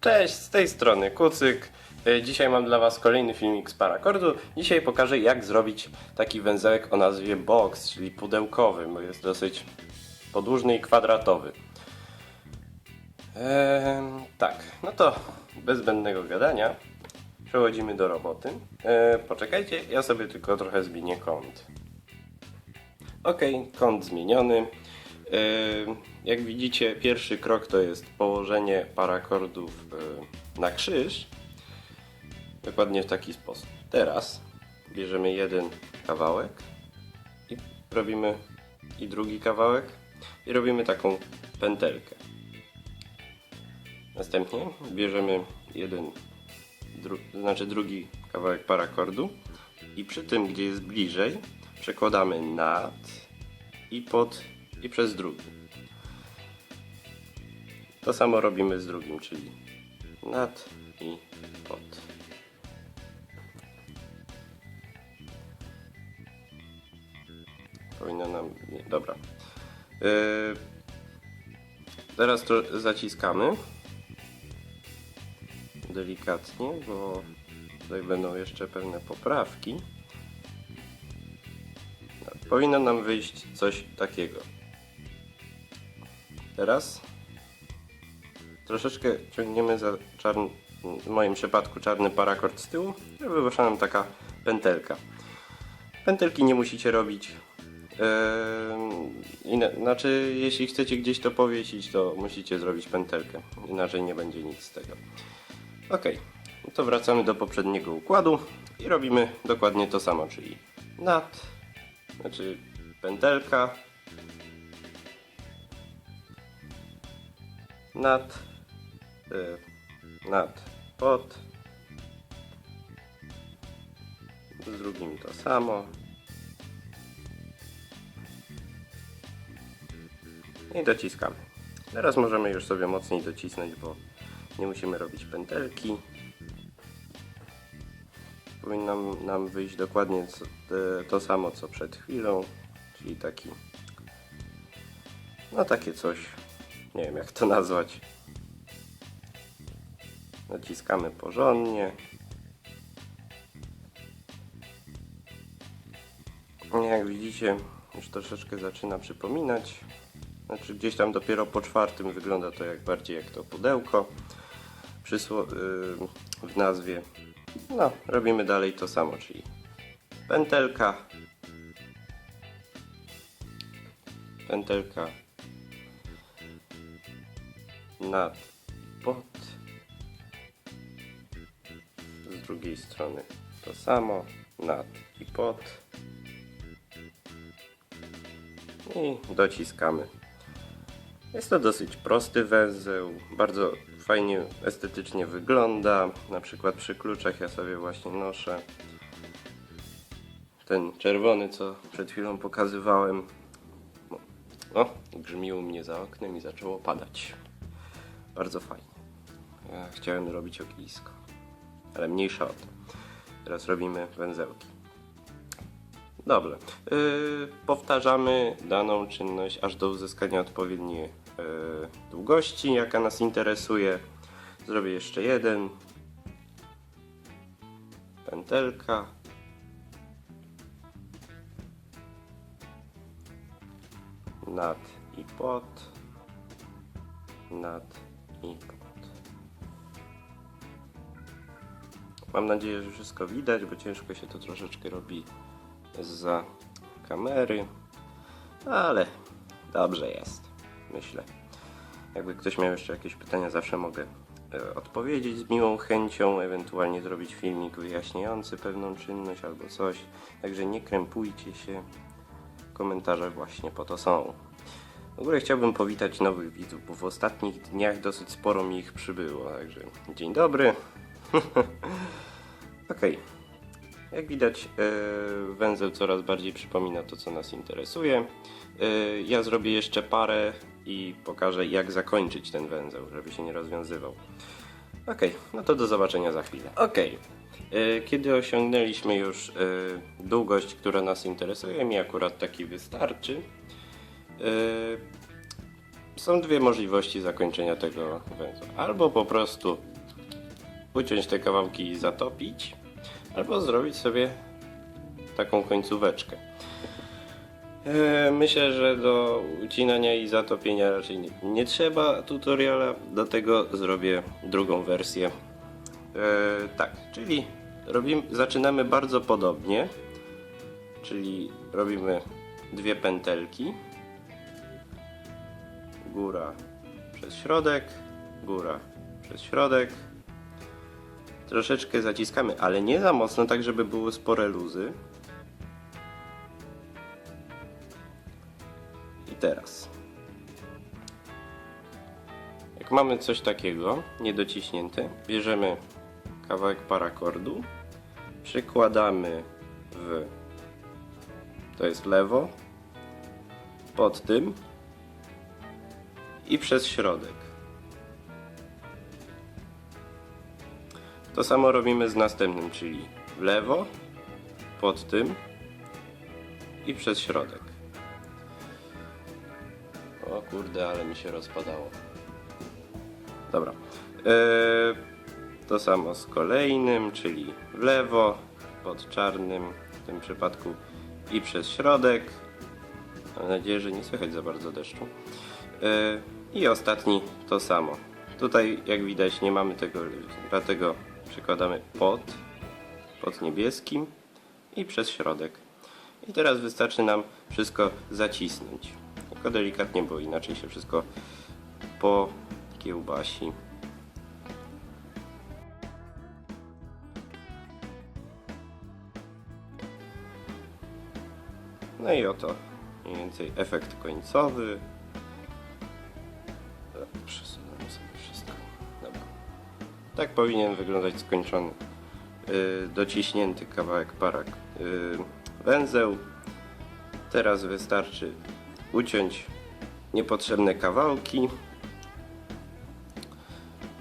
Cześć, z tej strony Kucyk. E, Dzisiaj mam dla Was kolejny filmik z parakordu. Dzisiaj pokażę jak zrobić taki węzełek o nazwie box, czyli pudełkowy, bo jest dosyć podłużny i kwadratowy. Ehm, tak, no to bez zbędnego gadania przechodzimy do roboty. E, poczekajcie, ja sobie tylko trochę zmienię kąt. Ok, kąt zmieniony. Yy, Jak widzicie, pierwszy krok to jest położenie parakordów yy, na krzyż. Dokładnie w taki sposób. Teraz bierzemy jeden kawałek i robimy i drugi kawałek i robimy taką pętelkę. Następnie bierzemy jeden, dru, znaczy drugi kawałek parakordu i przy tym, gdzie jest bliżej, przekładamy nad i pod i przez drugi. To samo robimy z drugim, czyli nad i pod. Powinno nam. Nie, dobra. Yy, teraz to zaciskamy. Delikatnie, bo tutaj będą jeszcze pewne poprawki. No, Powinno nam wyjść coś takiego. Teraz troszeczkę ciągniemy za czarny, w moim przypadku czarny parakord z tyłu, żeby wyszła nam taka pętelka. Pętelki nie musicie robić. Ina- znaczy, jeśli chcecie gdzieś to powiesić, to musicie zrobić pętelkę. Inaczej nie będzie nic z tego. Ok, to wracamy do poprzedniego układu i robimy dokładnie to samo, czyli nad, znaczy pętelka, nad, nad, pod, z drugim to samo. I dociskamy. Teraz możemy już sobie mocniej docisnąć, bo nie musimy robić pętelki. Powinno nam wyjść dokładnie to samo co przed chwilą, czyli taki no takie coś, nie wiem jak to nazwać. Naciskamy porządnie. Jak widzicie, już troszeczkę zaczyna przypominać. Znaczy gdzieś tam dopiero po czwartym wygląda to jak bardziej jak to pudełko przysło- yy, w nazwie. No, robimy dalej to samo, czyli pętelka, pętelka nad, pod, drugiej strony to samo, nad i pod i dociskamy. Jest to dosyć prosty węzeł, bardzo fajnie estetycznie wygląda. Na przykład przy kluczach ja sobie właśnie noszę ten czerwony, co przed chwilą pokazywałem. O, grzmiło mnie za oknem i zaczęło padać. Bardzo fajnie. Ja chciałem robić ognisko, ale mniejsza o to. Teraz robimy węzełki. Dobrze. Yy, powtarzamy daną czynność aż do uzyskania odpowiedniej yy, długości, jaka nas interesuje. Zrobię jeszcze jeden. Pętelka. Nad i pod. Nad i pod. Mam nadzieję, że wszystko widać, bo ciężko się to troszeczkę robi za kamery, ale dobrze jest, myślę. Jakby ktoś miał jeszcze jakieś pytania, zawsze mogę e, odpowiedzieć z miłą chęcią, ewentualnie zrobić filmik wyjaśniający pewną czynność albo coś. Także nie krępujcie się, komentarze właśnie po to są. W ogóle chciałbym powitać nowych widzów, bo w ostatnich dniach dosyć sporo mi ich przybyło, także dzień dobry. Okej. Jak widać, e, węzeł coraz bardziej przypomina to, co nas interesuje. E, Ja zrobię jeszcze parę i pokażę, jak zakończyć ten węzeł, żeby się nie rozwiązywał. Ok, no to do zobaczenia za chwilę. Ok, e, kiedy osiągnęliśmy już długość, która nas interesuje, mi akurat taki wystarczy. Są dwie możliwości zakończenia tego węzła. Albo po prostu uciąć te kawałki i zatopić, albo zrobić sobie taką końcóweczkę. E, Myślę, że do ucinania i zatopienia raczej nie, nie trzeba tutoriala, do tego zrobię drugą wersję. E, tak, czyli robimy, zaczynamy bardzo podobnie, czyli robimy dwie pętelki, góra przez środek, góra przez środek, troszeczkę zaciskamy, ale nie za mocno, tak żeby były spore luzy. I teraz. Jak mamy coś takiego, niedociśnięte, bierzemy kawałek parakordu, przykładamy w to jest lewo, pod tym i przez środek. To samo robimy z następnym, czyli w lewo, pod tym i przez środek. O kurde, ale mi się rozpadało. Dobra. Eee, to samo z kolejnym, czyli w lewo, pod czarnym w tym przypadku i przez środek. Mam nadzieję, że nie słychać za bardzo deszczu. Eee, I ostatni to samo. Tutaj jak widać nie mamy tego, dlatego przykładamy pod, pod niebieskim i przez środek. I teraz wystarczy nam wszystko zacisnąć. Tylko delikatnie, bo inaczej się wszystko po kiełbasi. No i oto mniej więcej efekt końcowy. Tak powinien wyglądać skończony, yy, dociśnięty kawałek parak yy, węzeł. Teraz wystarczy uciąć niepotrzebne kawałki.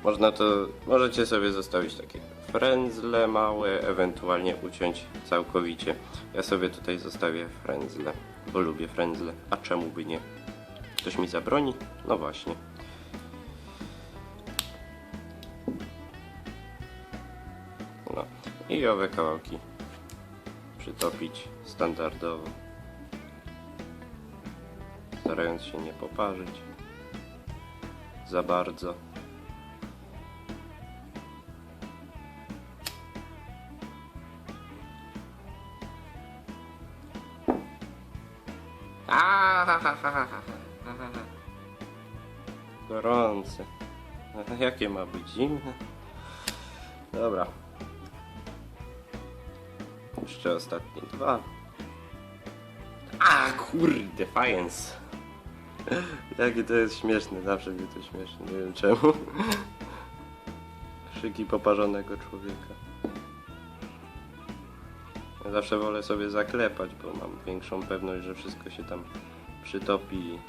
Można to, możecie sobie zostawić takie frędzle małe, ewentualnie uciąć całkowicie. Ja sobie tutaj zostawię frędzle, bo lubię frędzle, a czemu by nie? Ktoś mi zabroni? No właśnie. I owe kawałki przytopić standardowo. Starając się nie poparzyć za bardzo. Gorące. A Jakie ma być zimne? Dobra. Jeszcze ostatnie dwa. A kurde, fajens. Jakie to jest śmieszne, zawsze mnie to śmieszne, nie wiem czemu. Krzyki poparzonego człowieka. Ja zawsze wolę sobie zaklepać, bo mam większą pewność, że wszystko się tam przytopi.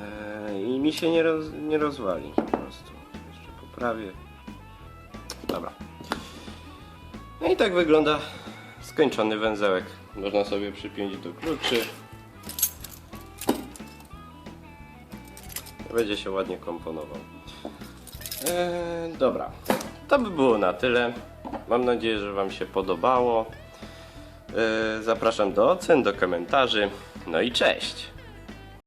Eee, I mi się nie, roz, nie rozwali po prostu. Jeszcze poprawię. I tak wygląda skończony węzełek. Można sobie przypiąć do kluczy. Będzie się ładnie komponował. Eee, dobra, to by było na tyle. Mam nadzieję, że Wam się podobało. Eee, zapraszam do ocen, do komentarzy. No i cześć!